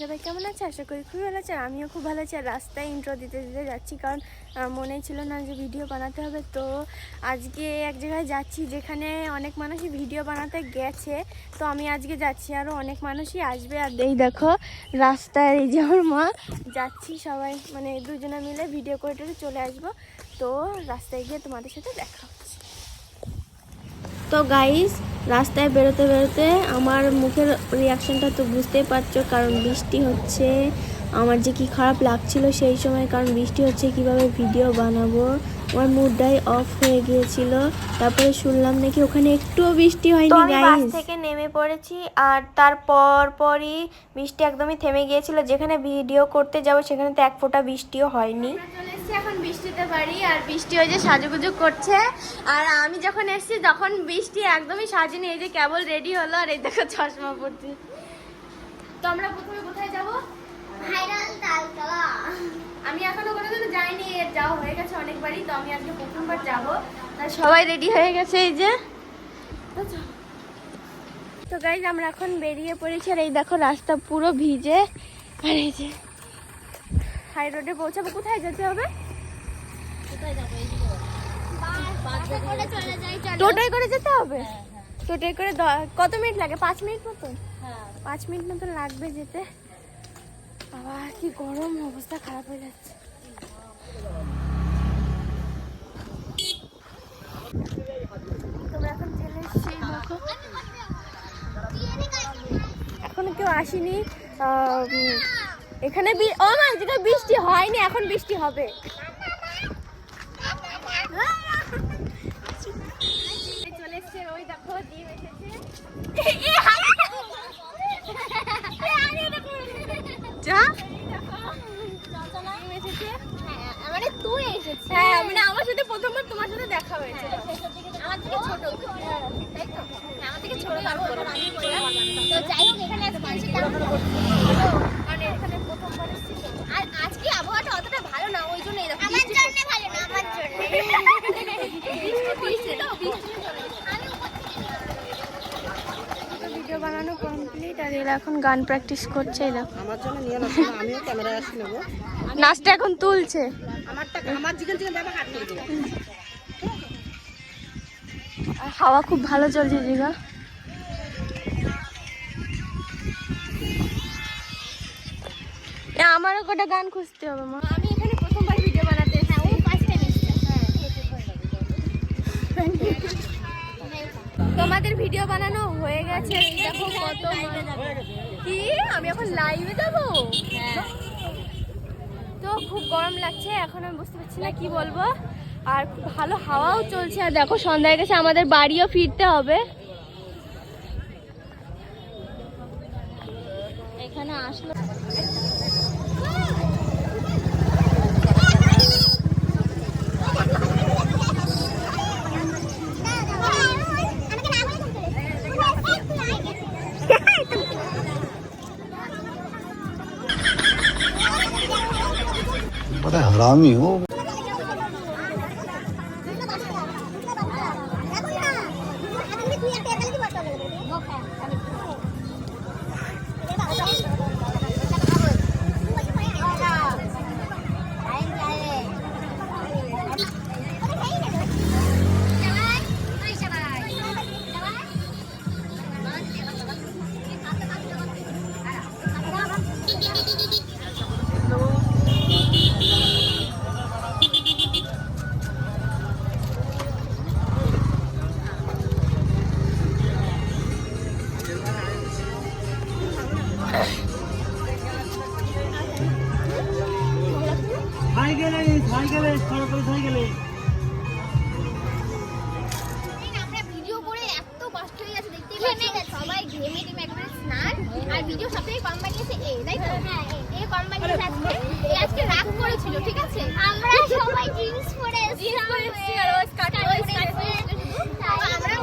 সবাই কেমন আছে? আশা করি খুবই ভালো আছে আর আমিও খুব ভালো আছি। আর রাস্তায় ইন্ট্রো দিতে দিতে যাচ্ছি, কারণ মনে ছিল না যে ভিডিও বানাতে হবে। তো আজকে এক জায়গায় যাচ্ছি, যেখানে অনেক মানুষই ভিডিও বানাতে গেছে। তো আমি আজকে যাচ্ছি আরও অনেক মানুষই আসবে। আর এই দেখো, রাস্তায় এই যে আমার মা, যাচ্ছি সবাই মানে দুজনে মিলে ভিডিও করে চলে আসব। তো রাস্তায় গিয়ে তোমাদের সাথে দেখা হচ্ছে। তো গাইস রাস্তায় বেরোতে বেরোতে আমার মুখের রিয়াকশনটা তো বুঝতেই পারছ, কারণ বৃষ্টি হচ্ছে। আমার যে কি খারাপ লাগছিল সেই সময়, কারণ বৃষ্টি হচ্ছে, কীভাবে ভিডিও বানাবো? আমার মুডটাই অফ হয়ে গিয়েছিল। তারপরে শুনলাম নাকি ওখানে একটুও বৃষ্টি হয়নি বাস থেকে নেমে পড়েছি আর তারপর পরই বৃষ্টি একদমই থেমে গিয়েছিল। যেখানে ভিডিও করতে যাব সেখানে তো এক ফোঁটা বৃষ্টিও হয়নি। এখন বৃষ্টিতে বাড়ি আর বৃষ্টি ওই যে সাজুগুজু করছে। আর আমি যখন এসেছি তখন বৃষ্টি একদমই সাজেনি। এই যে কেবল রেডি হলো আর এই দেখো চশমা পড়ছি তো আমরা প্রথমে কোথায় যাব? ভাইরাল আমি এখনও কোনোদিন যাইনি এর যাওয়া হয়ে গেছে অনেকবারই তো আমি আজকে প্রথমবার যাব। তাই সবাই রেডি হয়ে গেছে এই যে। তো। গাইজ আমরা এখন বেরিয়ে পড়েছি আর এই দেখো রাস্তা পুরো ভিজে। আর এই যে হাই রোডে পৌঁছাবো। কোথায় যেতে হবে? বাসে করে করে যেতে হবে? টোটোয় করে দ- কত মিনিট লাগে? পাঁচ মিনিট মতন? হ্যাঁ। পাঁচ মিনিট মতন লাগবে যেতে? বাবা, কি গরম অবস্থা, খারাপ হয়ে যাচ্ছে। তোমরা এখন কেউ আসেনি এখানে ও মা যেটা বৃষ্টি হয়নি, এখন বৃষ্টি হবে এই চলে এসছে ওই দেখো ডিম এসেছে যা ডিম এসেছে মানে হ্যাঁ মানে আমার সাথে প্রথমবার তোমার সাথে দেখা হয়েছে আমার থেকে ছোট তাই তো হ্যাঁ, আমার থেকে ছোট আমি তো যাই হোক এখানে আজকে কেমন কারণ এখানে প্রথমবার এসেছি তো। আর আজকে আবহাওয়াটা অতটা ভালো না ওই জন্য এরকম আমার জন্য ভালো না আমার জন্য বৃষ্টি তো বৃষ্টি আমি উপর থেকে তো ভিডিও বানানো কমপ্লিট আর এরা এখন গান প্র্যাকটিস করছে এরা। আমার জন্য নিয়ে নাও আমিও ক্যামেরায় আসি নেব। নাচটা এখন তুলছে। আমারটা আমার চিকেন চিকেন ব্যাপার কাট করে দেবো। আর হাওয়া খুব ভালো চলছে জিগা এ, আমারও কটা গান খুঁজতে হবে মা। আমি তোমাদের ভিডিও বানানো হয়ে গেছে। দেখো কত কি? আমি এখন লাইভে যাব? তো খুব গরম লাগছে, এখন আমি বুঝতে পারছি না কি বলব। আর ভালো হাওয়াও চলছে। আর দেখো, সন্ধ্যায় গেছে, আমাদের বাড়িও ফিরতে হবে। এখানে আসলো बड़ा हरामी हो। আজকে এ আজকে রাগ করেছিল ঠিক আছে? আমরা সবাই জিন্স পরে জিন্স পরে আর ও স্কার্ট পরে স্কার্ট পরে আমরা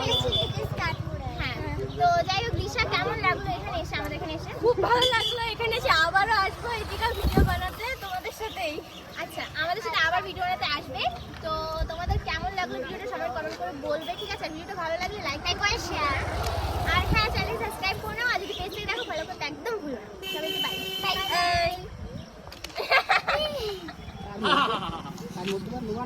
স্কার্ট পরে। হ্যাঁ। তো যাই হোক দিশা কেমন লাগল এখানে এসে আমাদের এখানে এসে? খুব ভালো লাগল এখানে এসে। আবারও আসব এদিকে ভিডিও বানাতে তোমাদের সাথেই। আচ্ছা আমাদের সাথে আবার ভিডিও বানাতে আসবে। তো তোমাদের কেমন লাগল ভিডিওটা সবাই কমেন্ট করে বলবে ঠিক আছে? ভিডিওটা ভালো লাগলে লাইক লাইক করে শেয়ার আর হ্যাঁ চ্যানেল সাবস্ক্রাইব করে নাও আর যদি পেজ থেকে দেখো ফলো করতে একদম ভুলো না সবাইকে বাই বাই আমার